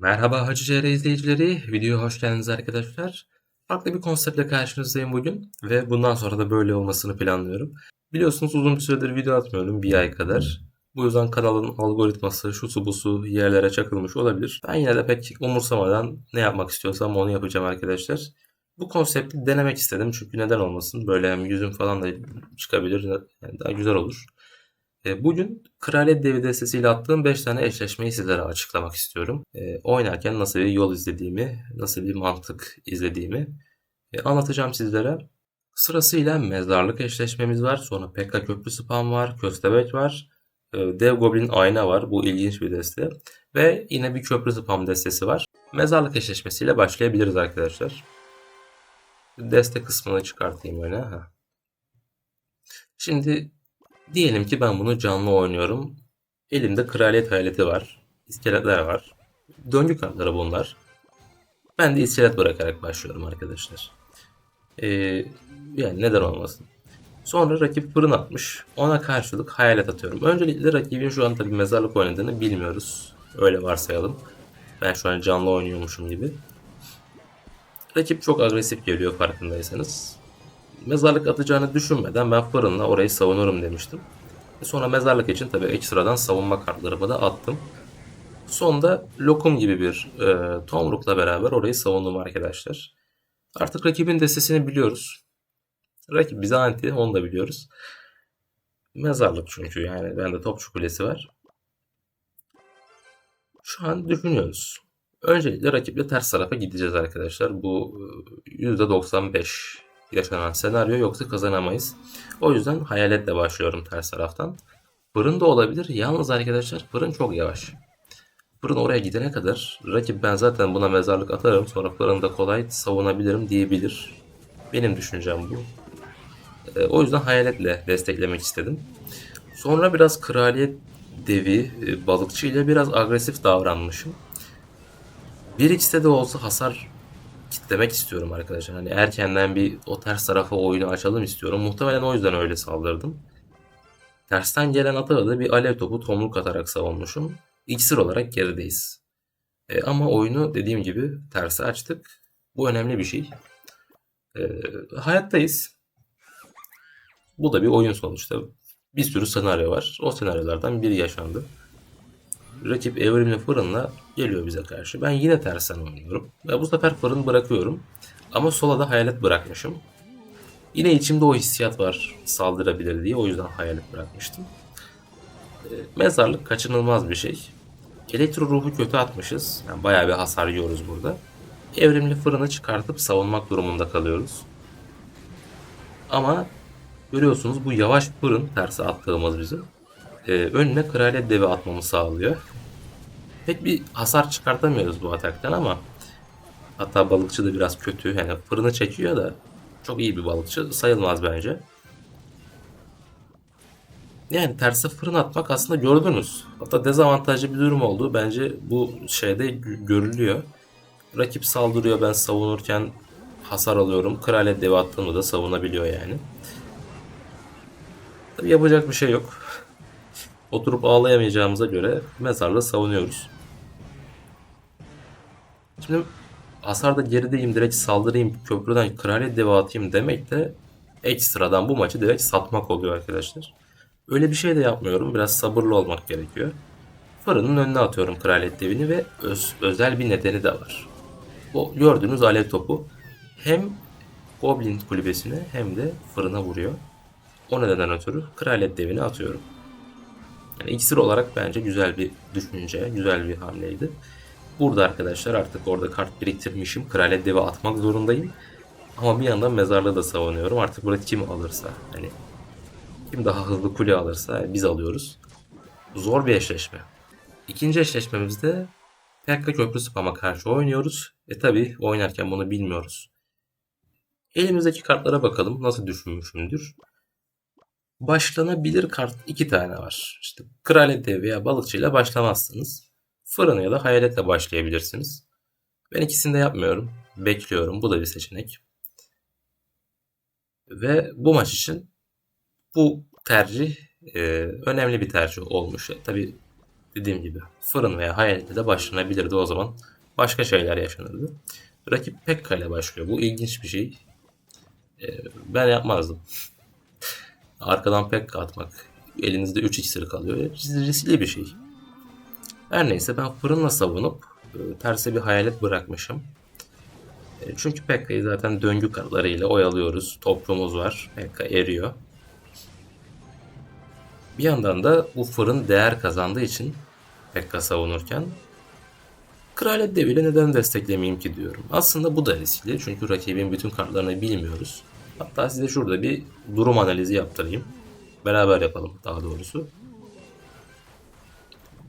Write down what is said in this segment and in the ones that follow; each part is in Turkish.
Merhaba Hacı CR izleyicileri, videoya hoş geldiniz arkadaşlar. Farklı bir konseptle karşınızdayım bugün ve bundan sonra da böyle olmasını planlıyorum. Biliyorsunuz uzun bir süredir video atmıyorum, bir ay kadar. Bu yüzden kanalın algoritması, şusu busu yerlere çakılmış olabilir. Ben yine de pek umursamadan ne yapmak istiyorsam onu yapacağım arkadaşlar. Bu konsepti denemek istedim çünkü neden olmasın. Böyle yüzüm falan da çıkabilir, yani daha güzel olur. E, bugün Kraliyet Devi destesiyle attığım 5 tane eşleşmeyi sizlere açıklamak istiyorum. E, oynarken nasıl bir yol izlediğimi, nasıl bir mantık izlediğimi e, anlatacağım sizlere. Sırasıyla mezarlık eşleşmemiz var. Sonra Pekka Köprü Spam var. Köstebek var. Dev Goblin Ayna var. Bu ilginç bir deste. Ve yine bir köprü spam destesi var. Mezarlık eşleşmesiyle başlayabiliriz arkadaşlar. Deste kısmını çıkartayım öne. Şimdi Diyelim ki ben bunu canlı oynuyorum. Elimde kraliyet hayaleti var. İskeletler var. Döngü kartları bunlar. Ben de iskelet bırakarak başlıyorum arkadaşlar. Ee, yani neden olmasın. Sonra rakip fırın atmış. Ona karşılık hayalet atıyorum. Öncelikle rakibin şu an tabi mezarlık oynadığını bilmiyoruz. Öyle varsayalım. Ben şu an canlı oynuyormuşum gibi. Rakip çok agresif geliyor farkındaysanız mezarlık atacağını düşünmeden ben fırınla orayı savunurum demiştim. Sonra mezarlık için tabii ekstradan savunma kartlarımı da attım. Sonda lokum gibi bir e, tomrukla beraber orayı savundum arkadaşlar. Artık rakibin destesini biliyoruz. Rakip bize anti onu da biliyoruz. Mezarlık çünkü yani bende topçu kulesi var. Şu an düşünüyoruz. Öncelikle rakiple ters tarafa gideceğiz arkadaşlar. Bu %95 yaşanan senaryo yoksa kazanamayız. O yüzden hayaletle başlıyorum ters taraftan. Fırın da olabilir. Yalnız arkadaşlar fırın çok yavaş. Fırın oraya gidene kadar rakip ben zaten buna mezarlık atarım sonra fırında kolay savunabilirim diyebilir. Benim düşüncem bu. E, o yüzden hayaletle desteklemek istedim. Sonra biraz kraliyet devi e, balıkçı ile biraz agresif davranmışım. Bir ikisi de olsa hasar kitlemek istiyorum arkadaşlar. Hani erkenden bir o ters tarafa oyunu açalım istiyorum. Muhtemelen o yüzden öyle saldırdım. Tersten gelen atağı da bir alev topu tomruk atarak savunmuşum. İksir olarak gerideyiz. E, ama oyunu dediğim gibi tersi açtık. Bu önemli bir şey. E, hayattayız. Bu da bir oyun sonuçta. Bir sürü senaryo var. O senaryolardan biri yaşandı rakip evrimli fırınla geliyor bize karşı. Ben yine tersten oynuyorum. Ve bu sefer fırın bırakıyorum. Ama sola da hayalet bırakmışım. Yine içimde o hissiyat var saldırabilir diye. O yüzden hayalet bırakmıştım. E, mezarlık kaçınılmaz bir şey. Elektro ruhu kötü atmışız. Yani bayağı bir hasar yiyoruz burada. Evrimli fırını çıkartıp savunmak durumunda kalıyoruz. Ama görüyorsunuz bu yavaş fırın tersi attığımız bizim e, önüne kraliyet devi atmamı sağlıyor. Pek bir hasar çıkartamıyoruz bu ataktan ama hatta balıkçı da biraz kötü. Yani fırını çekiyor da çok iyi bir balıkçı sayılmaz bence. Yani terse fırın atmak aslında gördünüz. Hatta dezavantajlı bir durum oldu. Bence bu şeyde görülüyor. Rakip saldırıyor ben savunurken hasar alıyorum. Kraliyet devi attığımda da savunabiliyor yani. Tabii yapacak bir şey yok. Oturup ağlayamayacağımıza göre mezarla savunuyoruz. Şimdi hasarda gerideyim direkt saldırayım köprüden kraliyet devi atayım demek de ekstradan bu maçı direkt satmak oluyor arkadaşlar. Öyle bir şey de yapmıyorum. Biraz sabırlı olmak gerekiyor. Fırının önüne atıyorum kraliyet devini ve öz, özel bir nedeni de var. O gördüğünüz alev topu hem Goblin kulübesine hem de fırına vuruyor. O nedenden ötürü kraliyet devini atıyorum. Yani iksir olarak bence güzel bir düşünce, güzel bir hamleydi. Burada arkadaşlar artık orada kart biriktirmişim. Kraliyet devi atmak zorundayım. Ama bir yandan mezarlığı da savunuyorum. Artık burada kim alırsa hani kim daha hızlı kule alırsa biz alıyoruz. Zor bir eşleşme. İkinci eşleşmemizde Pekka Köprü Spam'a karşı oynuyoruz. E tabi oynarken bunu bilmiyoruz. Elimizdeki kartlara bakalım nasıl düşünmüşümdür başlanabilir kart iki tane var. İşte kraliyet veya balıkçıyla başlamazsınız. Fırını ya da hayaletle başlayabilirsiniz. Ben ikisini de yapmıyorum. Bekliyorum. Bu da bir seçenek. Ve bu maç için bu tercih e, önemli bir tercih olmuş. Tabi dediğim gibi fırın veya hayaletle de başlanabilirdi o zaman. Başka şeyler yaşanırdı. Rakip Pekka ile başlıyor. Bu ilginç bir şey. Ee, ben yapmazdım. Arkadan Pekka atmak. Elinizde 3 iksir kalıyor. Riskli bir şey. Her neyse ben fırınla savunup e, terse bir hayalet bırakmışım. E, çünkü Pekka'yı zaten döngü kartlarıyla oyalıyoruz. Toprumuz var. Pekka eriyor. Bir yandan da bu fırın değer kazandığı için Pekka savunurken Kraliyet deviyle neden desteklemeyeyim ki diyorum. Aslında bu da riskli çünkü rakibin bütün kartlarını bilmiyoruz. Hatta size şurada bir durum analizi yaptırayım. Beraber yapalım daha doğrusu.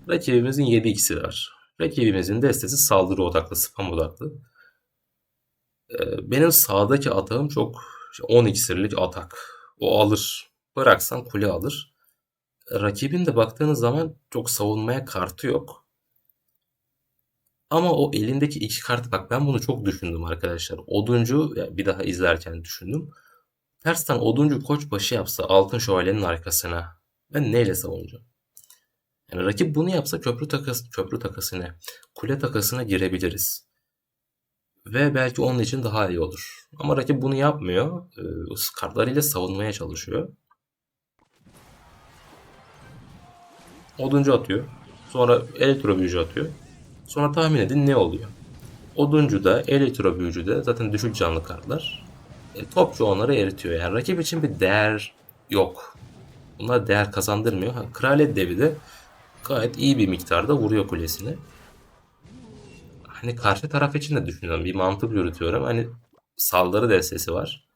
Rakibimizin 7 iksiri var. Rakibimizin destesi saldırı odaklı, spam odaklı. Ee, benim sağdaki atağım çok 10 iksirlik atak. O alır. Bıraksan kule alır. Rakibin de baktığınız zaman çok savunmaya kartı yok. Ama o elindeki iki kart bak ben bunu çok düşündüm arkadaşlar. Oduncu bir daha izlerken düşündüm. Tersten oduncu koçbaşı yapsa altın şövalyenin arkasına ben neyle savunacağım? Yani rakip bunu yapsa köprü takası, köprü takasına, kule takasına girebiliriz. Ve belki onun için daha iyi olur. Ama rakip bunu yapmıyor. E, kartlarıyla savunmaya çalışıyor. Oduncu atıyor. Sonra elektro atıyor. Sonra tahmin edin ne oluyor? Oduncu da, elektro büyücü de zaten düşük canlı kartlar. E, topçu onları eritiyor. Yani rakip için bir değer yok. Bunlar değer kazandırmıyor. Ha, Kraliyet devi de gayet iyi bir miktarda vuruyor kulesini. Hani karşı taraf için de düşünüyorum. Bir mantık yürütüyorum. Hani saldırı destesi var.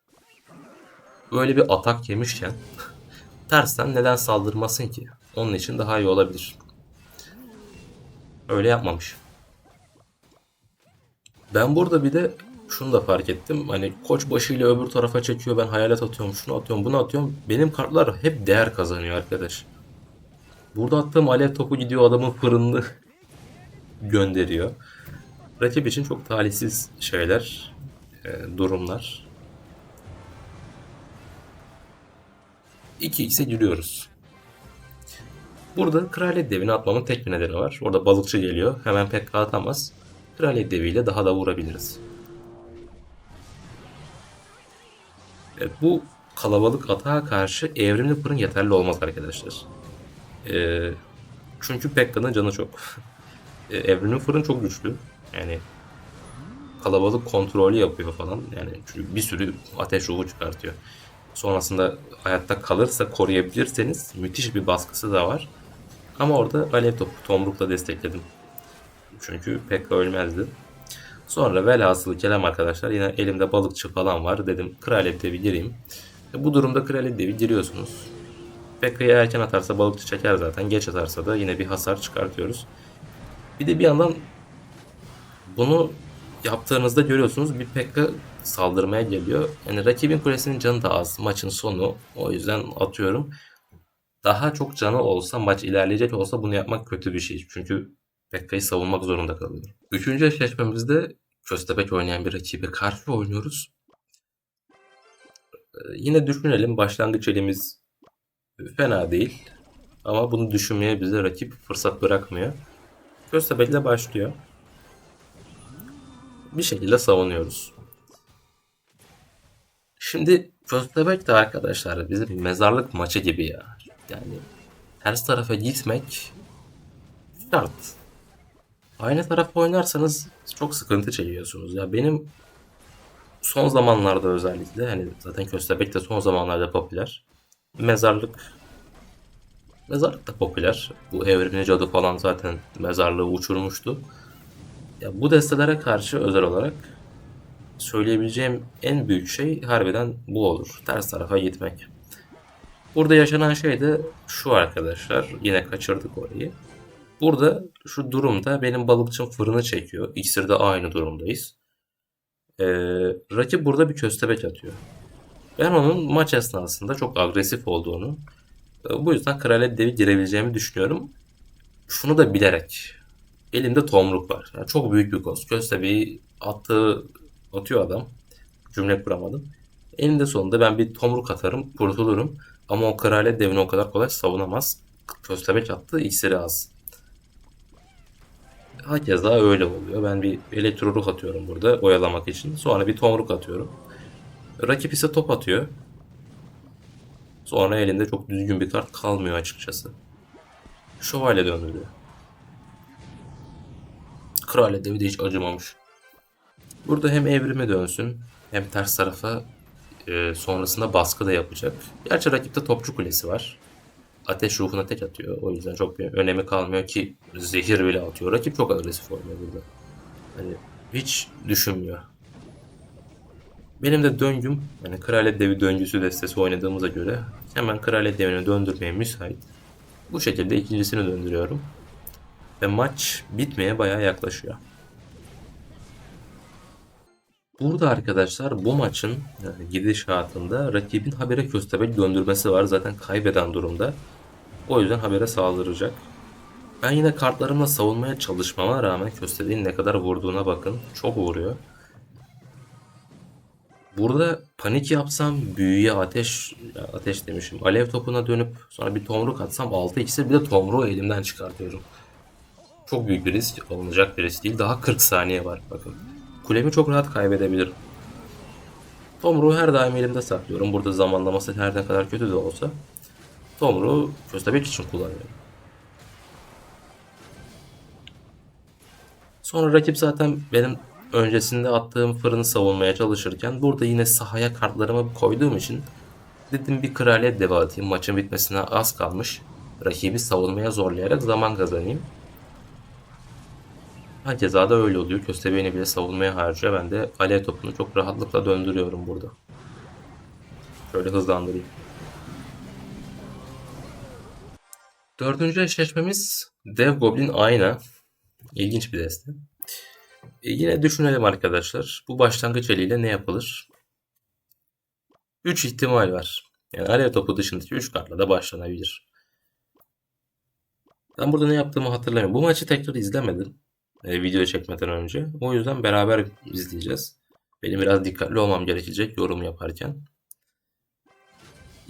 Böyle bir atak yemişken tersten neden saldırmasın ki? Onun için daha iyi olabilir. Öyle yapmamış. Ben burada bir de şunu da fark ettim. Hani koç başıyla öbür tarafa çekiyor. Ben hayalet atıyorum, şunu atıyorum, bunu atıyorum. Benim kartlar hep değer kazanıyor arkadaş. Burada attığım alev topu gidiyor adamın fırınını gönderiyor. Rakip için çok talihsiz şeyler, e, durumlar. 2x'e giriyoruz. Burada kraliyet devini atmamın tek bir nedeni var. Orada balıkçı geliyor. Hemen pek atamaz. Kraliyet deviyle daha da vurabiliriz. Evet, bu kalabalık atağa karşı evrimli fırın yeterli olmaz arkadaşlar. Ee, çünkü Pekka'nın canı çok. Ee, evrimli fırın çok güçlü. Yani kalabalık kontrolü yapıyor falan. Yani çünkü bir sürü ateş ruhu çıkartıyor. Sonrasında hayatta kalırsa koruyabilirseniz müthiş bir baskısı da var. Ama orada alev topu tomrukla destekledim. Çünkü Pekka ölmezdi. Sonra velhasılı kelam arkadaşlar yine elimde balıkçı falan var. Dedim kraliyet devi gireyim. E, bu durumda kraliyet devi giriyorsunuz. Pekka'yı erken atarsa balıkçı çeker zaten. Geç atarsa da yine bir hasar çıkartıyoruz. Bir de bir yandan bunu yaptığınızda görüyorsunuz bir Pekka saldırmaya geliyor. Yani rakibin kulesinin canı da az. Maçın sonu. O yüzden atıyorum. Daha çok canı olsa maç ilerleyecek olsa bunu yapmak kötü bir şey. Çünkü Pekka'yı savunmak zorunda kalıyor. Üçüncü eşleşmemizde Köstebek oynayan bir rakibe karşı oynuyoruz. Ee, yine düşünelim başlangıç elimiz fena değil. Ama bunu düşünmeye bize rakip fırsat bırakmıyor. Köstebek'le başlıyor. Bir şekilde savunuyoruz. Şimdi Köstebek de arkadaşlar bizim mezarlık maçı gibi ya. Yani ters tarafa gitmek şart. Aynı tarafa oynarsanız çok sıkıntı çekiyorsunuz. Ya benim son zamanlarda özellikle hani zaten Köstebek de son zamanlarda popüler. Mezarlık Mezarlık da popüler. Bu evrimli cadı falan zaten mezarlığı uçurmuştu. Ya bu destelere karşı özel olarak söyleyebileceğim en büyük şey harbiden bu olur. Ters tarafa gitmek. Burada yaşanan şey de şu arkadaşlar. Yine kaçırdık orayı. Burada şu durumda benim balıkçım fırını çekiyor. İkisinde aynı durumdayız. Ee, rakip burada bir köstebek atıyor. Ben onun maç esnasında çok agresif olduğunu, e, bu yüzden kraliyet devi girebileceğimi düşünüyorum. Şunu da bilerek. Elimde tomruk var. Yani çok büyük bir koz. Köstebeği attığı atıyor adam. Cümle kuramadım. Elinde sonunda ben bir tomruk atarım, kurtulurum. Ama o kraliyet devini o kadar kolay savunamaz. Köstebek attı, iksiri az. Hakeza öyle oluyor. Ben bir elektro ruh atıyorum burada oyalamak için. Sonra bir tomruk atıyorum. Rakip ise top atıyor. Sonra elinde çok düzgün bir kart kalmıyor açıkçası. Şövalye döndürüyor. Kraliyet devi de hiç acımamış. Burada hem evrime dönsün hem ters tarafa e, sonrasında baskı da yapacak. Gerçi rakipte topçu kulesi var. Ateş ruhuna tek atıyor. O yüzden çok bir önemi kalmıyor ki zehir bile atıyor. Rakip çok agresif oynuyor burada. Hani hiç düşünmüyor. Benim de döngüm, yani Kraliyet Devi döngüsü destesi oynadığımıza göre hemen Kraliyet Devi'ni döndürmeye müsait. Bu şekilde ikincisini döndürüyorum. Ve maç bitmeye bayağı yaklaşıyor. Burada arkadaşlar bu maçın yani gidişatında rakibin habere köstebek döndürmesi var. Zaten kaybeden durumda. O yüzden habere saldıracak. Ben yine kartlarımla savunmaya çalışmama rağmen köstebeğin ne kadar vurduğuna bakın. Çok vuruyor. Burada panik yapsam büyüye ateş ateş demişim. Alev topuna dönüp sonra bir tomruk atsam 6 iksir bir de tomruğu elimden çıkartıyorum. Çok büyük bir risk. Alınacak bir risk değil. Daha 40 saniye var bakın. Kulemi çok rahat kaybedebilirim. Tomruğu her daim elimde saklıyorum. Burada zamanlaması her ne kadar kötü de olsa. Tomruğu köstebek için kullanıyorum. Sonra rakip zaten benim öncesinde attığım fırını savunmaya çalışırken burada yine sahaya kartlarımı koyduğum için dedim bir kraliyet devi atayım. Maçın bitmesine az kalmış. Rakibi savunmaya zorlayarak zaman kazanayım. Hakeza da öyle oluyor. Köstebeğini bile savunmaya harcıyor. Ben de alev topunu çok rahatlıkla döndürüyorum burada. Şöyle hızlandırayım. Dördüncü eşleşmemiz Dev Goblin Ayna. İlginç bir deste. E yine düşünelim arkadaşlar. Bu başlangıç eliyle ne yapılır? 3 ihtimal var. Yani alev topu dışındaki 3 kartla da başlanabilir. Ben burada ne yaptığımı hatırlamıyorum. Bu maçı tekrar izlemedim. E, video çekmeden önce. O yüzden beraber izleyeceğiz. Benim biraz dikkatli olmam gerekecek yorum yaparken.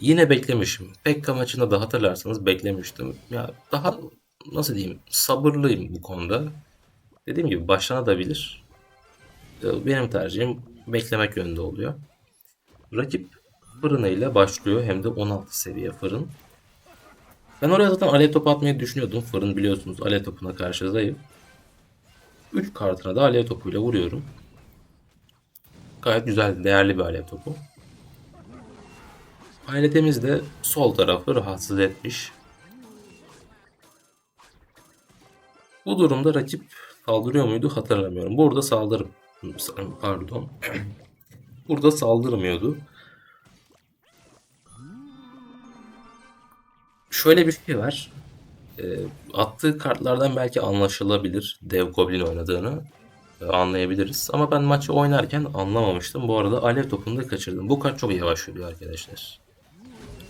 Yine beklemişim. Pekka maçında da hatırlarsanız beklemiştim. Ya daha nasıl diyeyim sabırlıyım bu konuda. Dediğim gibi başlanabilir. E, Benim tercihim beklemek yönünde oluyor. Rakip fırınıyla başlıyor hem de 16 seviye fırın. Ben oraya zaten alev topu atmayı düşünüyordum. Fırın biliyorsunuz alev topuna karşı zayıf. 3 kartına da alev topuyla vuruyorum. Gayet güzel, değerli bir alev topu. Aletimiz de sol tarafı rahatsız etmiş. Bu durumda rakip saldırıyor muydu hatırlamıyorum. Burada saldırım. Pardon. Burada saldırmıyordu. Şöyle bir şey var. E, attığı kartlardan belki anlaşılabilir Dev Goblin oynadığını e, anlayabiliriz. Ama ben maçı oynarken anlamamıştım. Bu arada alev topunu da kaçırdım. Bu kart çok yavaş yürüyor arkadaşlar.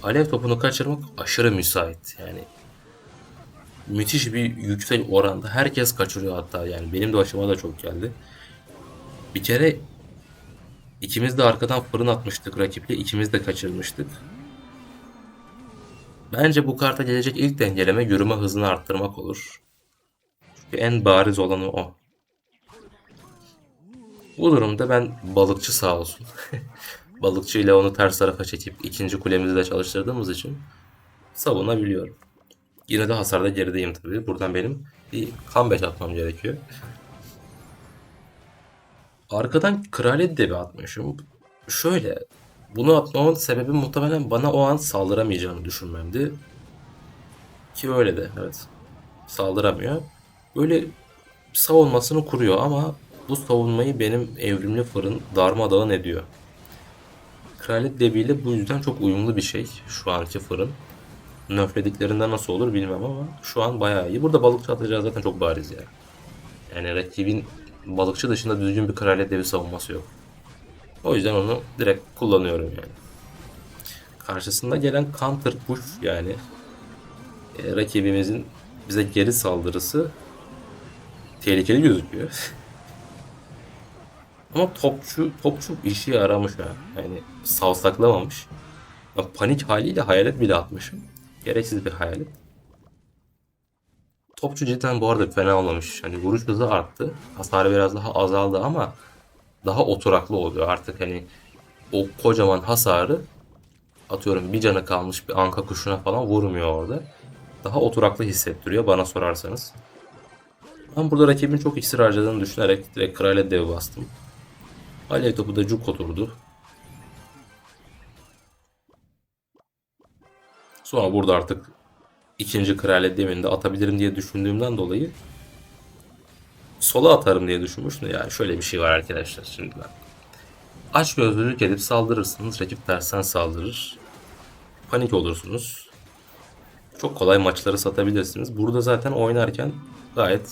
Alev topunu kaçırmak aşırı müsait. Yani müthiş bir yüksek oranda. Herkes kaçırıyor hatta yani. Benim de başıma da çok geldi. Bir kere ikimiz de arkadan fırın atmıştık rakiple. ikimiz de kaçırmıştık. Bence bu karta gelecek ilk dengeleme yürüme hızını arttırmak olur. Çünkü en bariz olanı o. Bu durumda ben balıkçı sağ olsun. balıkçı ile onu ters tarafa çekip ikinci kulemizi de çalıştırdığımız için savunabiliyorum. Yine de hasarda gerideyim tabii. Buradan benim bir comeback atmam gerekiyor. Arkadan kraliyet devi atmışım. Şöyle bunu atmamın sebebi muhtemelen bana o an saldıramayacağını düşünmemdi. Ki öyle de evet. Saldıramıyor. Böyle savunmasını kuruyor ama bu savunmayı benim evrimli fırın darmadağın ediyor. Kraliyet deviyle bu yüzden çok uyumlu bir şey şu anki fırın. Nöflediklerinde nasıl olur bilmem ama şu an bayağı iyi. Burada balıkçı atacağı zaten çok bariz ya. Yani rakibin balıkçı dışında düzgün bir kraliyet devi savunması yok. O yüzden onu direkt kullanıyorum yani. Karşısında gelen counter push yani e, rakibimizin bize geri saldırısı tehlikeli gözüküyor. Ama topçu topçu işi yaramış ha. Yani savsaklamamış. Ben panik haliyle hayalet bile atmışım. Gereksiz bir hayalet. Topçu cidden bu arada fena olmamış. Hani vuruş hızı arttı. Hasarı biraz daha azaldı ama daha oturaklı oluyor. Artık hani o kocaman hasarı atıyorum bir canı kalmış bir anka kuşuna falan vurmuyor orada. Daha oturaklı hissettiriyor bana sorarsanız. Ben burada rakibin çok iksir harcadığını düşünerek direkt kraliyet devi bastım. Alev topu da cuk oturdu. Sonra burada artık ikinci kraliyet devini de atabilirim diye düşündüğümden dolayı sola atarım diye düşünmüştüm. Yani şöyle bir şey var arkadaşlar şimdi ben. Aç gözlülük edip saldırırsınız. Rakip tersten saldırır. Panik olursunuz. Çok kolay maçları satabilirsiniz. Burada zaten oynarken gayet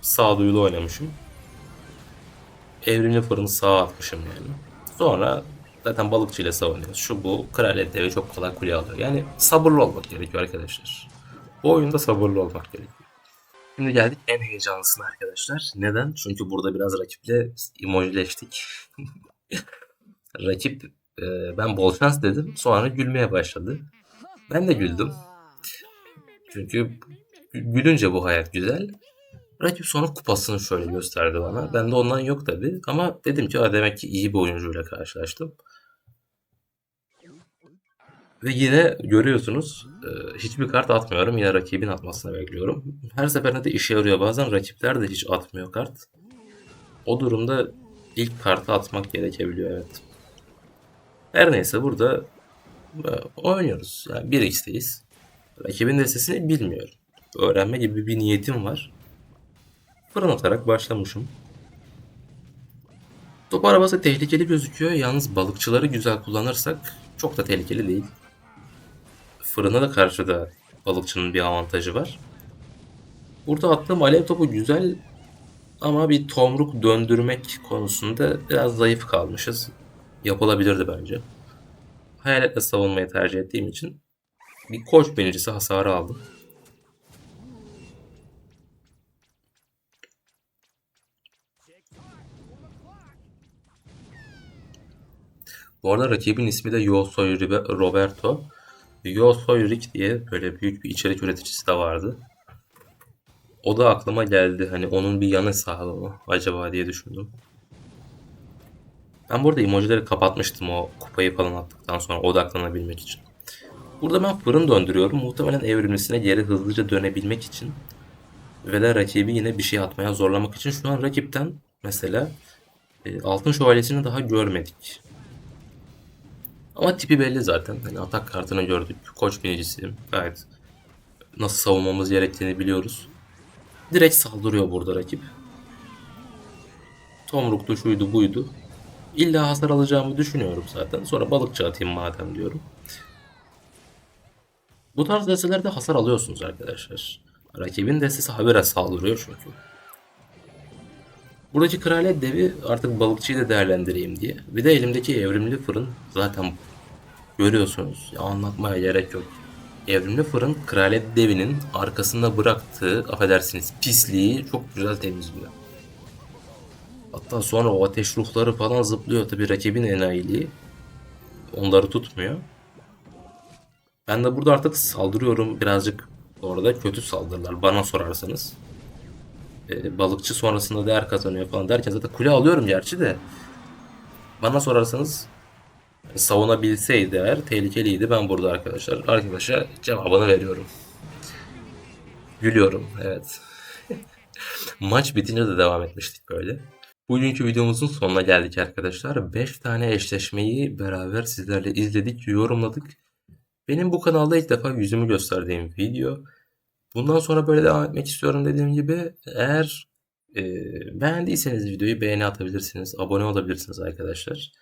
sağduyulu oynamışım. Evrimli fırını sağa atmışım yani. Sonra zaten balıkçı ile savunuyoruz. Şu bu kraliyet devi çok kolay kule alıyor. Yani sabırlı olmak gerekiyor arkadaşlar. Bu oyunda sabırlı olmak gerekiyor. Şimdi geldik en heyecanlısına arkadaşlar. Neden? Çünkü burada biraz rakiple emojileştik. Rakip e, ben bol şans dedim. Sonra gülmeye başladı. Ben de güldüm. Çünkü gülünce bu hayat güzel. Rakip sonra kupasını şöyle gösterdi bana. Ben de ondan yok tabi. Ama dedim ki "Aa, demek ki iyi bir oyuncuyla karşılaştım. Ve yine görüyorsunuz e, hiçbir kart atmıyorum. Yine rakibin atmasını bekliyorum. Her seferinde de işe yarıyor. Bazen rakipler de hiç atmıyor kart. O durumda ilk kartı atmak gerekebiliyor evet. Her neyse burada e, oynuyoruz. Yani 1x'teyiz. Rakibin destesini bilmiyorum. Öğrenme gibi bir niyetim var. Fırın atarak başlamışım. Top arabası tehlikeli gözüküyor. Yalnız balıkçıları güzel kullanırsak çok da tehlikeli değil. Fırına da karşı da balıkçının bir avantajı var. Burada attığım alev topu güzel ama bir tomruk döndürmek konusunda biraz zayıf kalmışız. Yapılabilirdi bence. Hayaletle savunmayı tercih ettiğim için bir koç binicisi hasarı aldım. Bu arada rakibin ismi de Yosoy Ribe- Roberto. Yosoy Rick diye böyle büyük bir içerik üreticisi de vardı. O da aklıma geldi. Hani onun bir yan hesabı mı acaba diye düşündüm. Ben burada emojileri kapatmıştım o kupayı falan attıktan sonra odaklanabilmek için. Burada ben fırın döndürüyorum. Muhtemelen evrimlisine geri hızlıca dönebilmek için. Ve de rakibi yine bir şey atmaya zorlamak için. Şu an rakipten mesela e, altın şövalyesini daha görmedik. Ama tipi belli zaten. Hani atak kartını gördük. Koç binicisiyim. Gayet nasıl savunmamız gerektiğini biliyoruz. Direkt saldırıyor burada rakip. Tomruklu şuydu buydu. İlla hasar alacağımı düşünüyorum zaten. Sonra balıkçı atayım madem diyorum. Bu tarz destelerde hasar alıyorsunuz arkadaşlar. Rakibin destesi habire saldırıyor çünkü. Buradaki kraliyet devi artık balıkçıyı da değerlendireyim diye. Bir de elimdeki evrimli fırın zaten görüyorsunuz. Ya anlatmaya gerek yok. Evrimli fırın kraliyet devinin arkasında bıraktığı affedersiniz pisliği çok güzel temizliyor. Hatta sonra o ateş ruhları falan zıplıyor tabi rakibin enayiliği. Onları tutmuyor. Ben de burada artık saldırıyorum birazcık orada kötü saldırılar bana sorarsanız. Ee, balıkçı sonrasında değer kazanıyor falan derken zaten kule alıyorum gerçi de. Bana sorarsanız savunabilseydi eğer tehlikeliydi. Ben burada arkadaşlar arkadaşa cevabını veriyorum. Gülüyorum evet. Maç bitince de devam etmiştik böyle. Bugünkü videomuzun sonuna geldik arkadaşlar. 5 tane eşleşmeyi beraber sizlerle izledik, yorumladık. Benim bu kanalda ilk defa yüzümü gösterdiğim video. Bundan sonra böyle devam etmek istiyorum dediğim gibi. Eğer e, beğendiyseniz videoyu beğeni atabilirsiniz, abone olabilirsiniz arkadaşlar.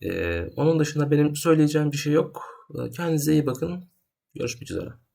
E, onun dışında benim söyleyeceğim bir şey yok. Kendinize iyi bakın. Görüşmek üzere.